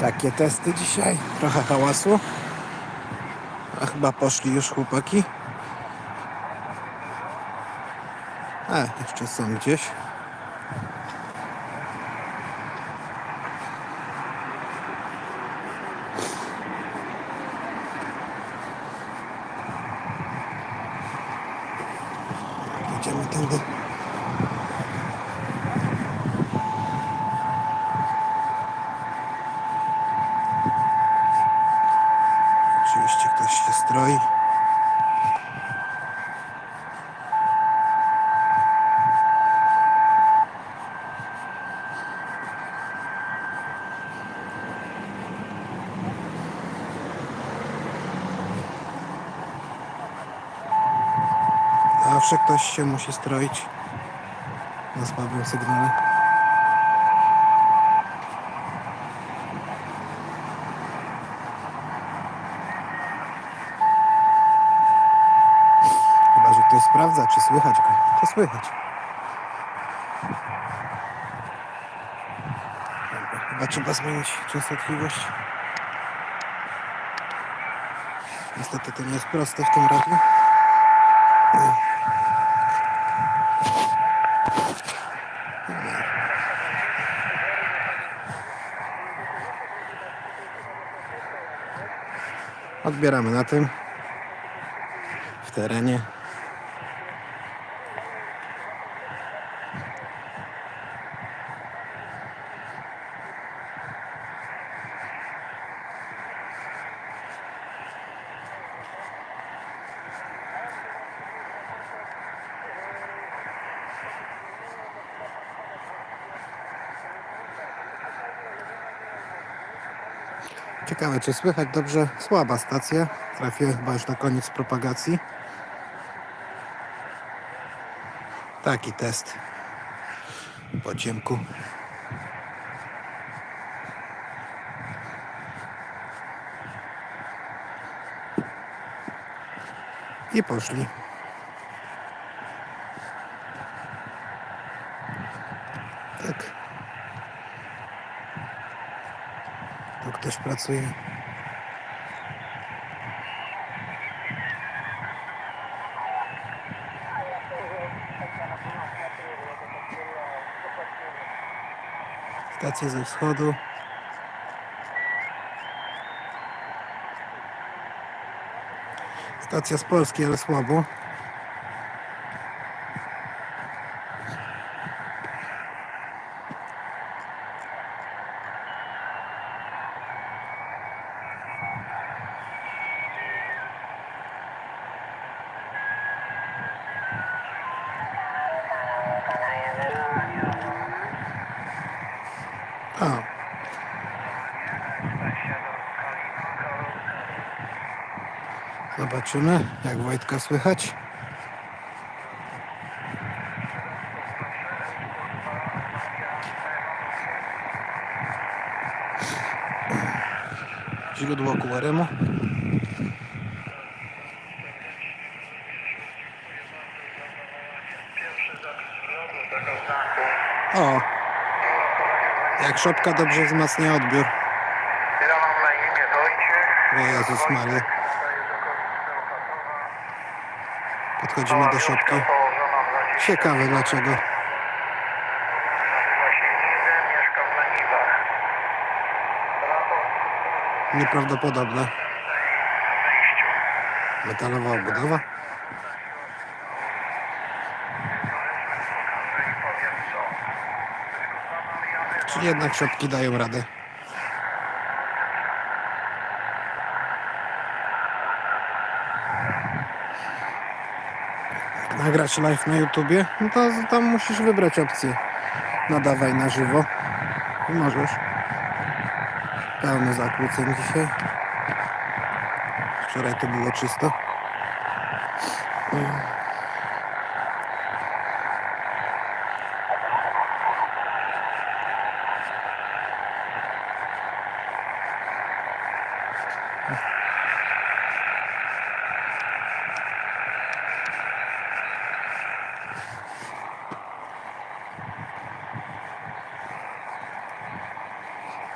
Takie testy dzisiaj. Trochę hałasu. A chyba poszli już chłopaki. A, jeszcze są gdzieś. Zawsze ktoś się musi stroić na słabym sygnale. Chyba, że ktoś sprawdza, czy słychać go. To słychać. Chyba trzeba zmienić częstotliwość. Niestety to nie jest proste w tym radiu. Odbieramy na tym w terenie. Ciekawe, czy słychać dobrze. Słaba stacja. Trafiłem chyba już na koniec propagacji. Taki test po ciemku. I poszli. Tak. Tu ktoś pracuje. Stacja ze wschodu. Stacja z Polski, ale słabo. Zobaczymy, jak Wojtka słychać. Źródło Kuwaremu. O! Jak szopka dobrze wzmacnia odbiór. Ja mam na imię Wojciech. O Jezus Maria. Podchodzimy do szopki. Ciekawe dlaczego. Nieprawdopodobne. Metalowa obudowa. Czyli jednak szopki dają radę. Nagrać live na YouTubie, no to tam musisz wybrać opcję. Nadawaj na żywo. I możesz. Pełno zakłóceń dzisiaj. Wczoraj to było czysto.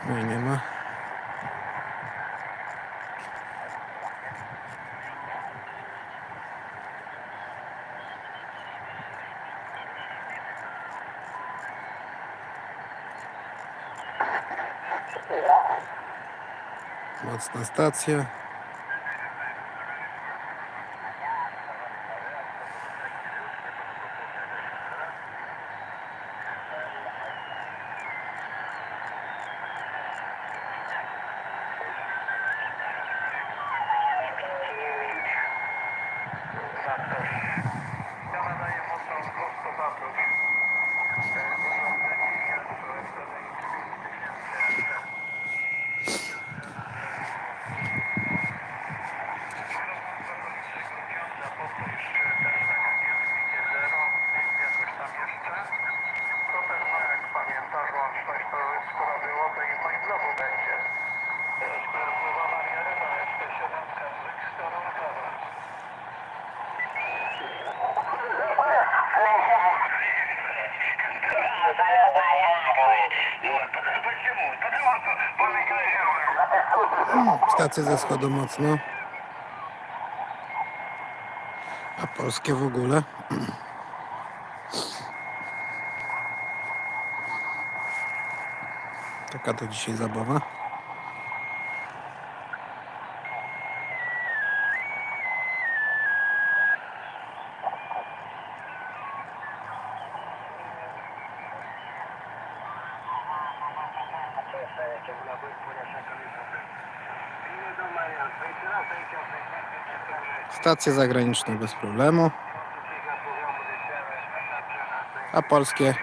No i nie ma. Mocna stacja. Ja nadaję mocą 200 watów. E, Urządzenie jest wtedy 5000 jakoś tam jeszcze. To też, no jak pamiętasz, łączność to skoro było, to i w moim blogu będzie. Rozpływana mnie ryba, jeszcze 7 kazek storonkowa. Stacja ze schodu mocno. A polskie w ogóle. Taka to dzisiaj zabawa. Stacje zagraniczne bez problemu. A polskie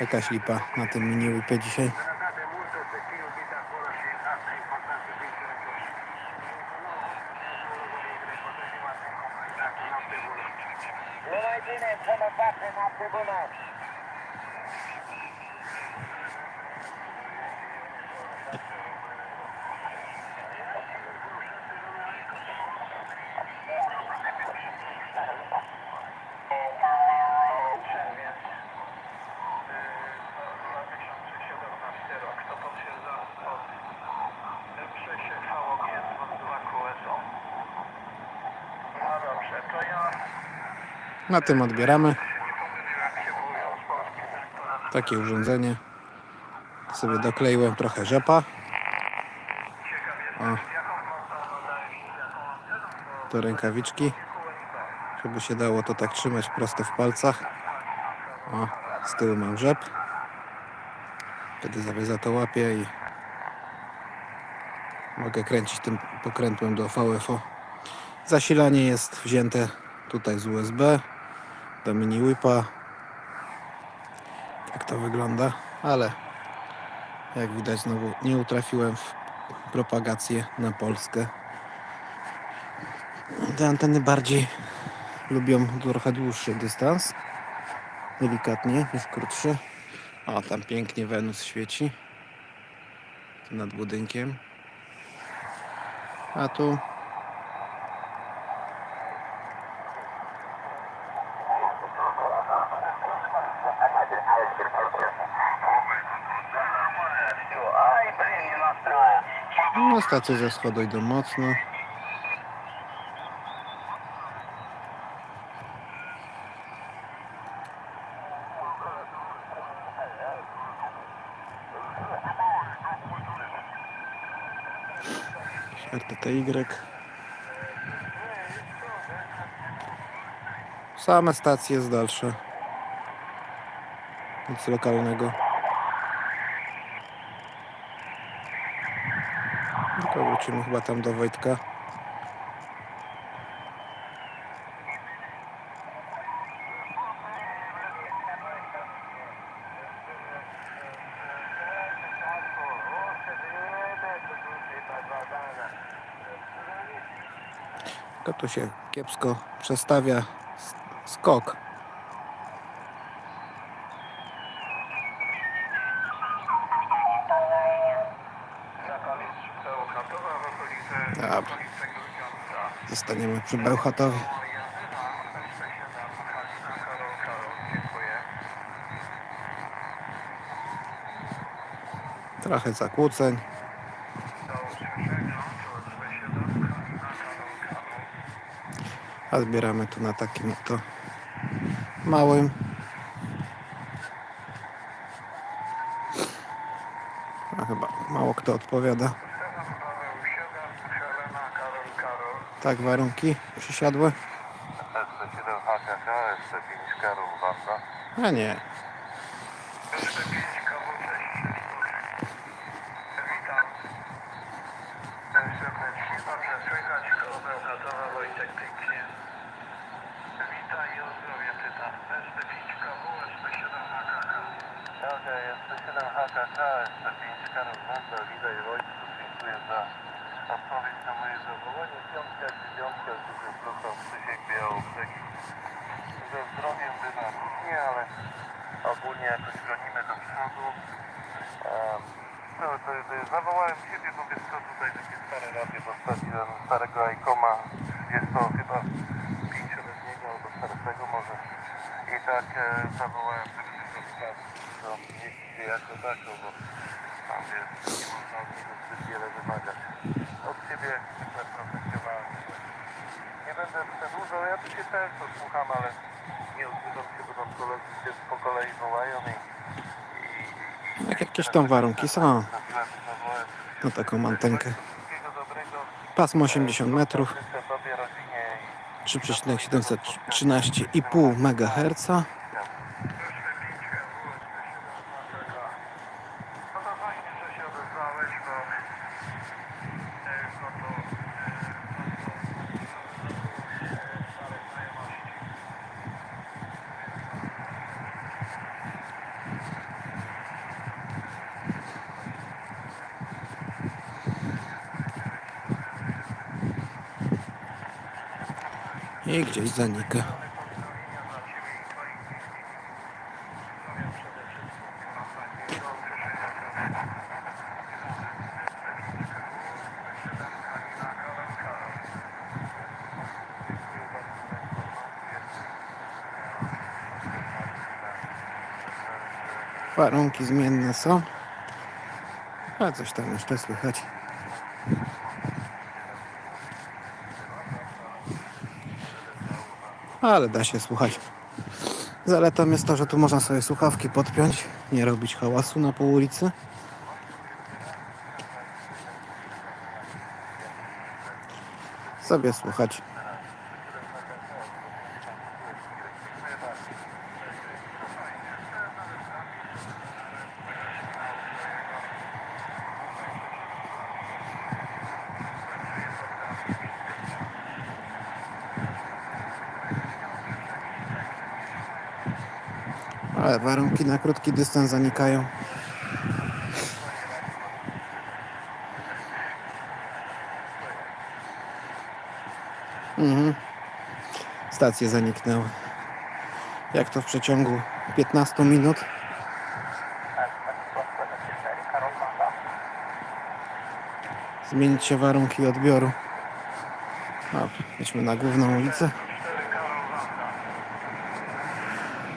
jakaś lipa na tym mini dzisiaj. czerwiec y, 2017 rok. To potwierdza od przesiekało mnie od 2 QSO. No dobrze, to ja Na tym odbieramy. Takie urządzenie. Sobie dokleiłem trochę rzepa. O. To rękawiczki. Żeby się dało to tak trzymać prosto w palcach. O, z tyłu mam rzep. Wtedy sobie za to łapię i mogę kręcić tym pokrętłem do VFO. Zasilanie jest wzięte tutaj z USB do mini whipa. Tak to wygląda, ale jak widać znowu nie utrafiłem w propagację na Polskę. Te anteny bardziej lubią trochę dłuższy dystans. Delikatnie niż krótszy. O, tam pięknie Wenus świeci. Nad budynkiem. A tu Stacje ze wschodu idą mocno. RTTY. Same stacje z dalsze. Nic lokalnego. Tylko wrócimy chyba tam do Wojtka. Tylko tu się kiepsko przestawia skok. Zostaniemy przy Bełchatowie. Jazyna, SP7, Halina, Karol, Karol. Dziękuję. Trochę zakłóceń. Do usłyszenia. Tu SP7, Halina, Karol, Karol. A zbieramy tu na takim oto małym. A chyba mało kto odpowiada. Stefan Paweł 7, Helena, Karol, Karol. Tak warunki przysiadły? SP7 HKK, SP5 Karol, Wanda. A nie. SP5 KW, cześć. Witam. Serdecznie, dobrze słychać, koło Bełchatowa, Wojtek pięknie. Witaj i o zdrowie pytam. SP5 KW, SP7 HKK. Okej, SP7 HKK, SP5 Karol Wanda, witaj Wojtku, dziękuję za odpowiedź na moje zawołanie. Piątka, dziewiątka, dużo prosto, Krzysiek Białobrzegi. Ze zdrowiem bywa różnie, ale ogólnie jakoś bronimy do przodu. Em, No, to, to, zawołałem Ciebie, bo wiesz co, tutaj takie stare radio postawiłem, starego Icoma, jest to chyba pięcioletniego albo starszego może. I tak e, zawołałem żeby się zostawić, to nie jako tako, bo nie można od zbyt wiele wymagać. Od Ciebie. Nie będę przedłużał, ja tu się często słucham, ale nie odzywam się, bo tam po kolei wołają i Jak jakieś tam warunki są. Na taką antenkę. Pasmo 80 metrów. 3,713,5 MHz. No to fajnie, że się odezwałeś, bo e, no to e, no to e, stare znajomości. I gdzieś zanika. Pozdrowienia dla Ciebie i Twoich bliskich. Zdrowia przede wszystkim. Mam do usłyszenia. Warunki zmienne są. A coś tam jeszcze słychać. Ale da się słuchać. Zaletą jest to, że tu można sobie słuchawki podpiąć, nie robić hałasu na pół ulicy. Sobie słuchać. Ale warunki na krótki dystans zanikają. Mhm. Stacje zaniknęły. Jak to w przeciągu 15 minut? Zmienić się warunki odbioru. O, idźmy na główną ulicę. O, SP4 KW. Witam Ciebie Wojtku. Karolanda, Łukasz z tej strony. E, Moje chatki polskie niedaleko Olsztyna. A mieliśmy łączność e, 12 e, z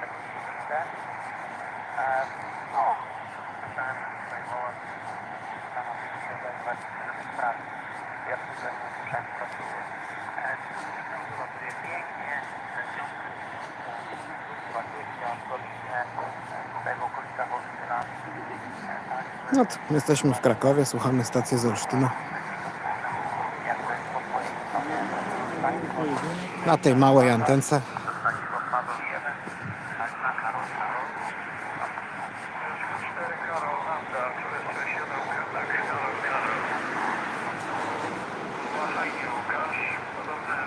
tego miejsca. E, No, zacząłem zajmować stanowisko zajmować się No to my jesteśmy w Krakowie, słuchamy stacji z Olsztyna. Na tej małej antence. dostali podpadą 1, tak na Karol Karol. 4 Karol Landa, 47 tak Karol Karol. Uważaj nie Łukasz, podobne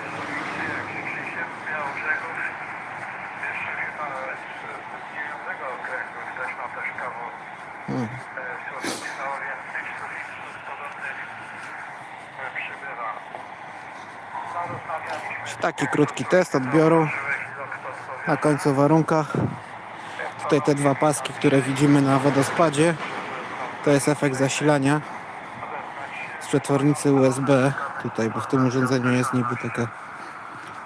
instrukcje jak Krzysiek Białbrzegów. Jeszcze chyba z 9 okręgu ktoś ma też kawał Hmm. Słowictwa, więc tych Słowiców podobnych e, przybywa. No, rozmawialiśmy Taki krótki test odbioru na końcu warunkach. Tutaj te dwa paski, które widzimy na wodospadzie, to jest efekt zasilania z przetwornicy USB. Tutaj, bo w tym urządzeniu jest niby taka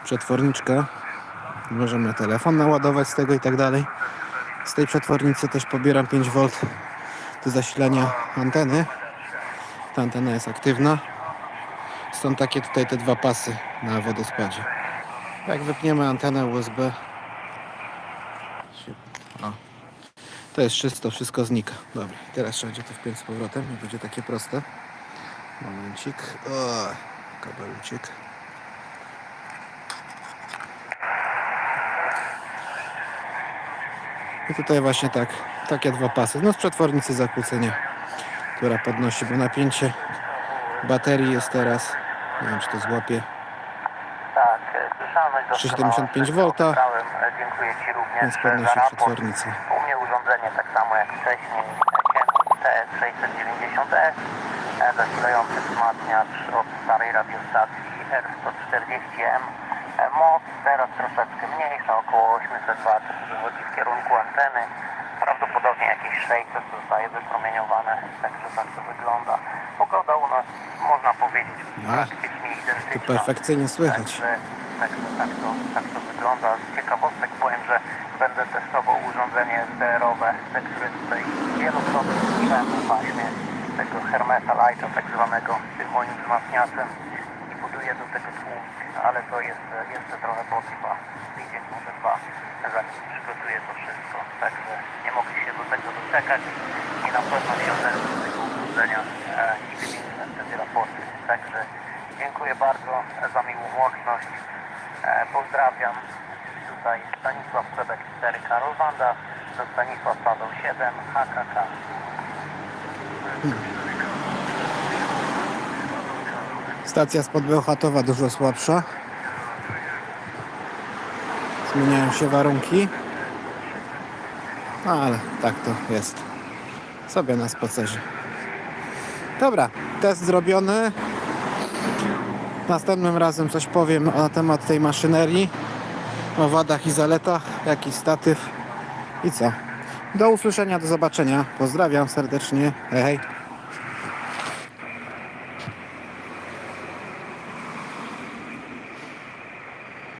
przetworniczka. Możemy telefon naładować z tego i tak dalej. Z tej przetwornicy też pobieram 5V do zasilania anteny. Ta antena jest aktywna. Są takie tutaj te dwa pasy na wodospadzie. Jak wypniemy antenę USB, to jest czysto, wszystko znika. Dobra, teraz trzeba będzie to wpiąć z powrotem i będzie takie proste. Momencik. O, kabelucik. I tutaj właśnie tak, takie dwa pasy. No z przetwornicy zakłócenia, która podnosi, bo napięcie baterii jest teraz, nie wiem czy to złapie, 375V. Dziękuję Ci również za raport. U mnie urządzenie tak samo jak wcześniej. TS690S. E, zasilający wzmacniacz od starej radiostacji R140M. Moc teraz troszeczkę mniejsza, około 800 W wychodzi w kierunku anteny. Prawdopodobnie jakieś 600 zostaje wypromieniowane, także tak to wygląda. Pogoda u nas, można powiedzieć, A, praktycznie identyczna. To perfekcyjnie słychać. Także także tak, to, tak to wygląda. Z ciekawostek powiem, że będę testował urządzenie SDR-owe, te, które tutaj wielokrotnie słyszałem na paśmie tego Hermesa Lighta tak zwanego, tym moim wzmacniaczem i buduję do tego tłumik, ale to jest jeszcze trochę potrwa. Tydzień, może dwa, zanim przygotuję to wszystko. Także nie mogę się do tego doczekać i na pewno się do tego urządzenia e, i wymienimy wtedy raporty. Także dziękuję bardzo za miłą łączność. E, pozdrawiam tutaj Stanisław Quebec 4 Karol Wanda, do Stanisław Paweł 7 HKK. Stacja spod Bełchatowa dużo słabsza. Zmieniają się warunki. No ale tak to jest. Sobie na spacerze. Dobra, test zrobiony. Następnym razem coś powiem na temat tej maszynerii. O wadach i zaletach, jakiś statyw i co. Do usłyszenia, do zobaczenia. Pozdrawiam serdecznie. Hej. hej.